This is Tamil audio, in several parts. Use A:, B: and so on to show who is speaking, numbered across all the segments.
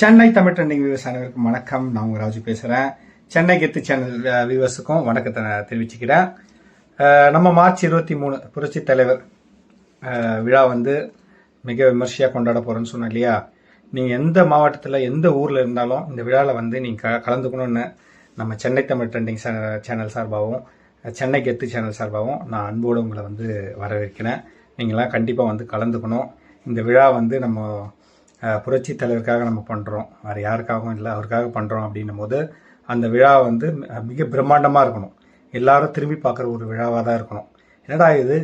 A: சென்னை தமிழ் ட்ரெண்டிங் வியூவர்ஸ் அனைவருக்கும் வணக்கம். நான் உங்க ராஜு பேசுகிறேன் சென்னை கெத்து சேனல் வியூவர்ஸுக்கும் வணக்கத்தை தெரிவிச்சுக்கிறேன். நம்ம மார்ச் இருபத்தி மூணு புரட்சி தலைவர் விழா வந்து மிக விமர்சையாக கொண்டாட போகிறோன்னு சொன்னேன் இல்லையா? நீங்கள் எந்த மாவட்டத்தில் எந்த ஊரில் இருந்தாலும் இந்த விழாவில் வந்து நீங்கள் க கலந்துக்கணும்னு நம்ம சென்னை தமிழ் ட்ரெண்டிங் சேனல் சார்பாகவும் சென்னை கெத்து சேனல் சார்பாகவும் நான் அன்போடு உங்களை வந்து வரவேற்கிறேன். நீங்களாம் கண்டிப்பாக வந்து கலந்துக்கணும். இந்த விழா வந்து நம்ம புரட்சி தலைவருக்காக நம்ம பண்ணுறோம் வேறு யாருக்காகவும் இல்லை அவருக்காக பண்ணுறோம் அப்படின்னும் போது அந்த விழா வந்து மிக பிரம்மாண்டமாக இருக்கணும். எல்லாரும் திரும்பி பார்க்குற ஒரு விழாவாக தான் இருக்கணும். என்னடா இது?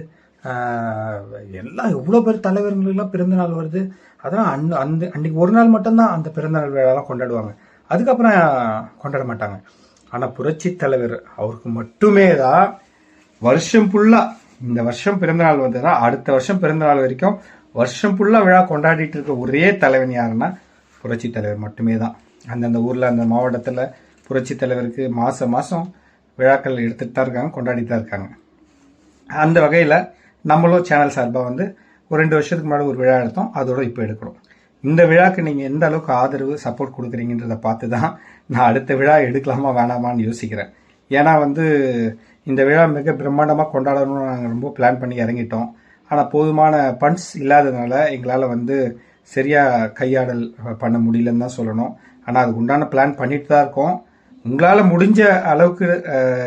A: எல்லாம் இவ்வளோ பேர் தலைவர்களுக்கெல்லாம் பிறந்தநாள் வருது. அதெல்லாம் அன் அந்த அன்றைக்கி ஒரு நாள் மட்டும்தான் அந்த பிறந்த நாள் விழாலாம் கொண்டாடுவாங்க. அதுக்கப்புறம் கொண்டாட மாட்டாங்க. ஆனால் புரட்சி தலைவர் அவருக்கு மட்டுமே தான் வருஷம் ஃபுல்லாக இந்த வருஷம் பிறந்தநாள் வந்ததுன்னா அடுத்த வருஷம் பிறந்தநாள் வரைக்கும் வருஷம் ஃபுல்லாக விழா கொண்டாடிட்டு இருக்க ஒரே தலைவன் யாருன்னா புரட்சி தலைவர் மட்டுமே தான். அந்தந்த ஊரில் அந்த மாவட்டத்தில் புரட்சி தலைவருக்கு மாதம் மாதம் விழாக்கள் எடுத்துகிட்டு தான் இருக்காங்க கொண்டாடிட்டு தான் இருக்காங்க. அந்த வகையில் நம்மளும் சேனல் சார்பாக வந்து ஒரு ரெண்டு வருஷத்துக்கு முன்னாடி ஒரு விழா எடுத்தோம் அதோட இப்போ எடுக்கிறோம். இந்த விழாக்கு நீங்கள் எந்த அளவுக்கு ஆதரவு சப்போர்ட் கொடுக்குறீங்கன்றத பார்த்து தான் நான் அடுத்த விழா எடுக்கலாமா வேணாமான்னு யோசிக்கிறேன். ஏன்னா வந்து இந்த விழா மிக பிரம்மாண்டமாக கொண்டாடணும்னு நாங்கள் ரொம்ப பிளான் பண்ணி இறங்கிட்டோம். ஆனால் போதுமான ஃபண்ட்ஸ் இல்லாததுனால எங்களால் வந்து சரியாக கையாடல் பண்ண முடியலன்னு தான் சொல்லணும். ஆனால் அதுக்கு உண்டான பிளான் பண்ணிட்டு தான் இருக்கோம். உங்களால் முடிஞ்ச அளவுக்கு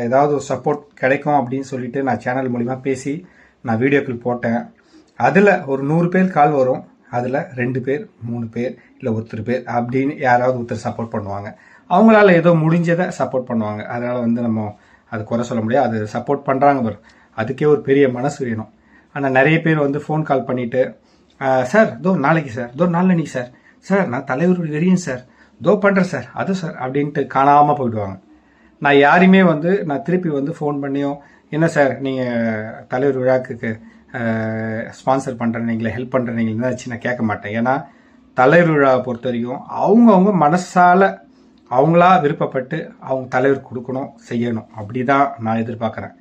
A: ஏதாவது ஒரு சப்போர்ட் கிடைக்கும் அப்படின்னு சொல்லிட்டு நான் சேனல் மூலிமா பேசி நான் வீடியோக்கள் போட்டேன். அதில் ஒரு நூறு பேர் கால் வரும். அதில் ரெண்டு பேர் மூணு பேர் இல்லை ஒருத்தர் பேர் அப்படின்னு யாராவது ஒருத்தர் சப்போர்ட் பண்ணுவாங்க. அவங்களால ஏதோ முடிஞ்சதை சப்போர்ட் பண்ணுவாங்க. அதனால் வந்து நம்ம அது குறை சொல்ல முடியாது. அது சப்போர்ட் பண்ணுறாங்க பாரு. அதுக்கே ஒரு பெரிய மனசு வேணும். ஆனால் நிறைய பேர் வந்து ஃபோன் கால் பண்ணிட்டு சார் தோ நாளைக்கு சார் தோ நாளைக்கு சார் சார் நான் தலைவர் தெரியும் சார் தோ பண்ணுறேன் சார் அது சார் அப்படின்ட்டு காணாமல் போயிடுவாங்க. நான் யாரையுமே வந்து நான் திருப்பி வந்து ஃபோன் பண்ணியும் என்ன சார் நீங்கள் தலைவர் விழாக்கு ஸ்பான்சர் பண்ணுறீங்களே ஹெல்ப் பண்ணுறீங்களே வச்சு நான் கேட்க மாட்டேன். ஏன்னா தலைவர் விழாவை பொறுத்த வரைக்கும் அவங்கவுங்க மனசால் அவங்களா விருப்பப்பட்டு அவங்க தலைவர் கொடுக்கணும் செய்யணும். அப்படி தான் நான் எதிர்பார்க்குறேன்.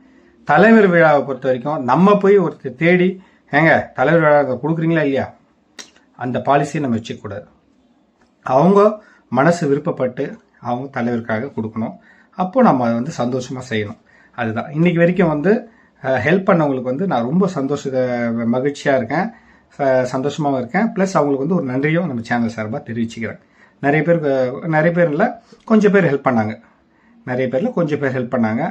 A: தலைவர் விழாவை பொறுத்த வரைக்கும் நம்ம போய் ஒருத்தர் தேடி ஏங்க தலைவர் விழா கொடுக்குறீங்களா இல்லையா? அந்த பாலிசியை நம்ம வச்சுக்கூடாது அவங்க மனசு விருப்பப்பட்டு அவங்க தலைவருக்காக கொடுக்கணும். அப்போ நம்ம அதை வந்து சந்தோஷமாக செய்யணும். அதுதான். இன்னைக்கு வரைக்கும் வந்து ஹெல்ப் பண்ணவங்களுக்கு வந்து நான் ரொம்ப சந்தோஷ மகிழ்ச்சியாக இருக்கேன். ச- இருக்கேன். ப்ளஸ் அவங்களுக்கு வந்து ஒரு நன்றியும் நம்ம சேனல் சார்பாக தெரிவிச்சுக்கிறேன். நிறைய பேருக்கு நிறைய பேர் இல்லை கொஞ்சம் பேர் ஹெல்ப் பண்ணாங்க. நிறைய பேரில் கொஞ்சம் பேர் ஹெல்ப் பண்ணாங்க.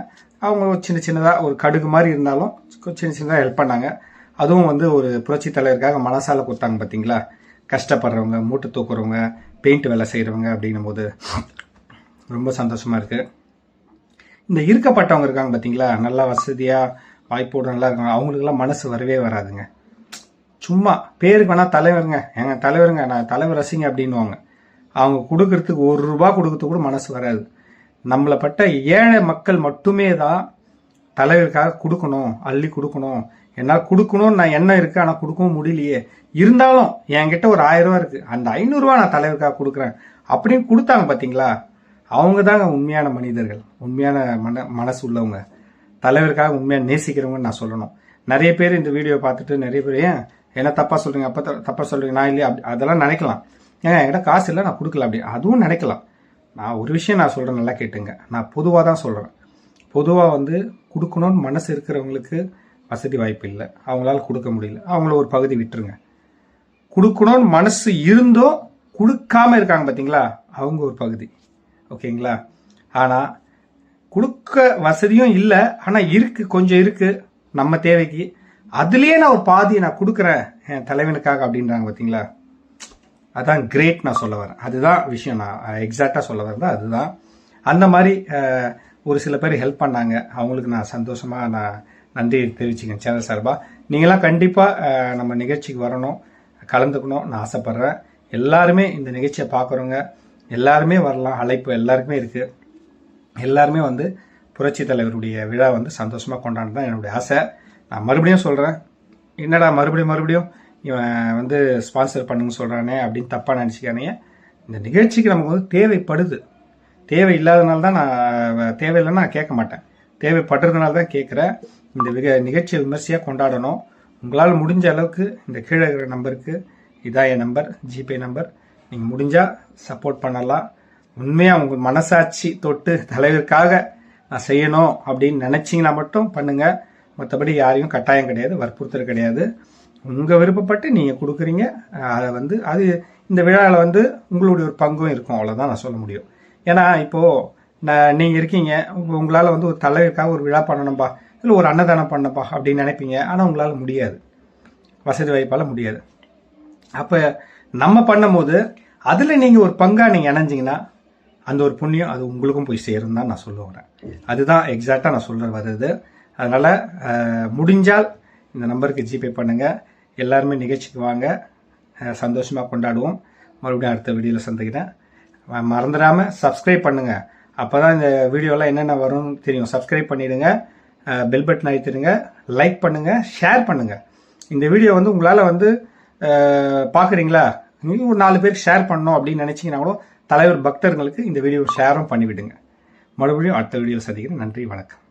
A: அவங்க ஒரு சின்ன சின்னதாக ஒரு கடுகு மாதிரி இருந்தாலும் சின்ன சின்னதாக ஹெல்ப் பண்ணாங்க. அதுவும் வந்து ஒரு புரட்சி தலைவருக்காக மனசால் கொடுத்தாங்க பார்த்தீங்களா கஷ்டப்படுறவங்க மூட்டை தூக்குறவங்க பெயிண்ட் வேலை செய்கிறவங்க அப்படின்னும் போது ரொம்ப சந்தோஷமாக இருக்குது இந்த இருக்கப்பட்டவங்க இருக்காங்க பார்த்தீங்களா நல்லா வசதியாக வாய்ப்போடு நல்லா இருக்காங்க. அவங்களுக்கெல்லாம் மனசு வரவே வராதுங்க. சும்மா பேருக்கு வேணால் தலைவருங்க. எங்கள் தலைவருங்க நான் தலைவர் ரசிங்க அப்படின்னுவாங்க. அவங்க கொடுக்கறதுக்கு ஒரு ரூபா கொடுக்கறதுக்கு கூட மனசு வராது. நம்மளை பட்ட ஏழை மக்கள் மட்டுமே தான் தலைவருக்காக கொடுக்கணும் அள்ளி கொடுக்கணும். என்னால் கொடுக்கணும்னு நான் எண்ணம் இருக்கு ஆனால் கொடுக்கவும் முடியலையே. இருந்தாலும் என்கிட்ட ஒரு ஆயிரம் ரூபா இருக்கு. அந்த ஐநூறுரூவா நான் தலைவருக்காக கொடுக்குறேன். அப்படின்னு கொடுத்தாங்க பார்த்தீங்களா அவங்க தாங்க உண்மையான மனிதர்கள். உண்மையான மன மனசு உள்ளவங்க. தலைவருக்காக உண்மையாக நேசிக்கிறவங்கன்னு நான் சொல்லணும். நிறைய பேர் இந்த வீடியோ பார்த்துட்டு நிறைய பேர் ஏன்? என்ன தப்பாக சொல்கிறீங்க அப்போ த- சொல்கிறீங்க நான் இல்லையா? அப்படி அதெல்லாம் நினைக்கலாம். ஏன் என்கிட்ட காசு இல்லை நான் கொடுக்கல அப்படி. அதுவும் நினைக்கலாம். நான் ஒரு விஷயம் நான் சொல்கிறேன் நல்லா கேட்டுங்க. நான் பொதுவாக தான் சொல்கிறேன் பொதுவாக வந்து கொடுக்கணும்னு மனசு இருக்கிறவங்களுக்கு வசதி வாய்ப்பு இல்லை. அவங்களால கொடுக்க முடியல. அவங்கள ஒரு பகுதி விட்டுருங்க. கொடுக்கணும்னு மனசு இருந்தும் கொடுக்காம இருக்காங்க பார்த்தீங்களா அவங்க ஒரு பகுதி. ஓகேங்களா? ஆனால் கொடுக்க வசதியும் இல்லை. ஆனால் இருக்குது கொஞ்சம் இருக்குது நம்ம தேவைக்கு. அதுலேயே நான் ஒரு பாதியை நான் கொடுக்குறேன் என் தலைவனுக்காக அப்படின்றாங்க பார்த்தீங்களா அதான் கிரேட் நான் சொல்ல வரேன். அதுதான் விஷயம். நான் எக்ஸாக்டாக சொல்ல வரது அதுதான். அந்த மாதிரி ஒரு சில பேர் ஹெல்ப் பண்ணாங்க. அவங்களுக்கு நான் சந்தோஷமாக நான் நன்றி தெரிவிச்சுக்கேன் சேனல் சார்பாக நீங்களாம் கண்டிப்பாக நம்ம நிகழ்ச்சிக்கு வரணும். கலந்துக்கணும். நான் ஆசைப்பட்றேன். எல்லாருமே இந்த நிகழ்ச்சியை பார்க்குறவங்க எல்லாருமே வரலாம். அழைப்பு எல்லாருக்குமே இருக்குது எல்லாருமே வந்து புரட்சி தலைவருடைய விழா வந்து சந்தோஷமாக கொண்டாடுறது தான் என்னுடைய ஆசை. நான் மறுபடியும் சொல்கிறேன் என்னடா மறுபடியும் மறுபடியும்? இவன் வந்து ஸ்பான்சர் பண்ணுங்க சொல்கிறானே அப்படின்னு தப்பாக நினச்சிக்கானே இந்த நிகழ்ச்சிக்கு நமக்கு வந்து தேவைப்படுது. தேவை இல்லாதனால தான் நான் தேவையில்லைன்னா நான் கேட்க மாட்டேன். தேவைப்படுறதுனால தான் கேட்குறேன். இந்த விக நிகழ்ச்சியை விமர்சையாக கொண்டாடணும். உங்களால் முடிஞ்ச அளவுக்கு இந்த கீழே இருக்கிற நம்பருக்கு இதான் என் நம்பர் ஜிபே நம்பர் நீங்கள் முடிஞ்சால் சப்போர்ட் பண்ணலாம். உண்மையாக உங்கள் மனசாட்சி தொட்டு தலைவருக்காக நான் செய்யணும் அப்படின்னு நினச்சிங்கன்னா மட்டும் பண்ணுங்கள் மற்றபடி யாரையும் கட்டாயம் கிடையாது வற்புறுத்தல் கிடையாது. உங்கள் விருப்பப்பட்டு நீங்கள் கொடுக்குறீங்க. அதை வந்து அது இந்த விழாவில் வந்து உங்களுடைய ஒரு பங்கும் இருக்கும். அவ்வளோதான் நான் சொல்ல முடியும். ஏன்னா இப்போது நான் நீங்கள் இருக்கீங்க. உங்களால் வந்து ஒரு தலைவருக்காக ஒரு விழா பண்ணணும்பா இல்லை ஒரு அன்னதானம் பண்ணப்பா அப்படின்னு நினைப்பீங்க. ஆனால் உங்களால் முடியாது. வசதி வாய்ப்பால் முடியாது. அப்போ நம்ம பண்ணும்போது அதில் நீங்கள் ஒரு பங்காக நீங்கள் இணைஞ்சிங்கன்னா அந்த ஒரு புண்ணியம் அது உங்களுக்கும் போய் சேரும் தான் நான் சொல்ல வரேன். அதுதான் எக்ஸாக்டாக நான் சொல்ல வருது அதனால் முடிஞ்சால் இந்த நம்பருக்கு ஜிபே பண்ணுங்கள் எல்லாருமே நிகழ்ச்சிக்கு வாங்க. சந்தோஷமாக கொண்டாடுவோம். மறுபடியும் அடுத்த வீடியோவில் சந்திக்கிறேன். மறந்துடாமல் சப்ஸ்கிரைப் பண்ணுங்கள் அப்போ தான் இந்த வீடியோலாம் என்னென்ன வரும்னு தெரியும். சப்ஸ்கிரைப் பண்ணிவிடுங்க பெல் பட்டன் அழுத்திடுங்க. லைக் பண்ணுங்கள் ஷேர் பண்ணுங்கள் இந்த வீடியோ வந்து உங்களால் வந்து பார்க்குறீங்களா நீங்கள் ஒரு நாலு பேருக்கு ஷேர் பண்ணணும் அப்படின்னு நினச்சிங்கன்னா கூட தலைவர் பக்தர்களுக்கு இந்த வீடியோ ஷேரும் பண்ணிவிடுங்க. மறுபடியும் அடுத்த வீடியோவில் சந்திக்கிறேன். நன்றி. வணக்கம்.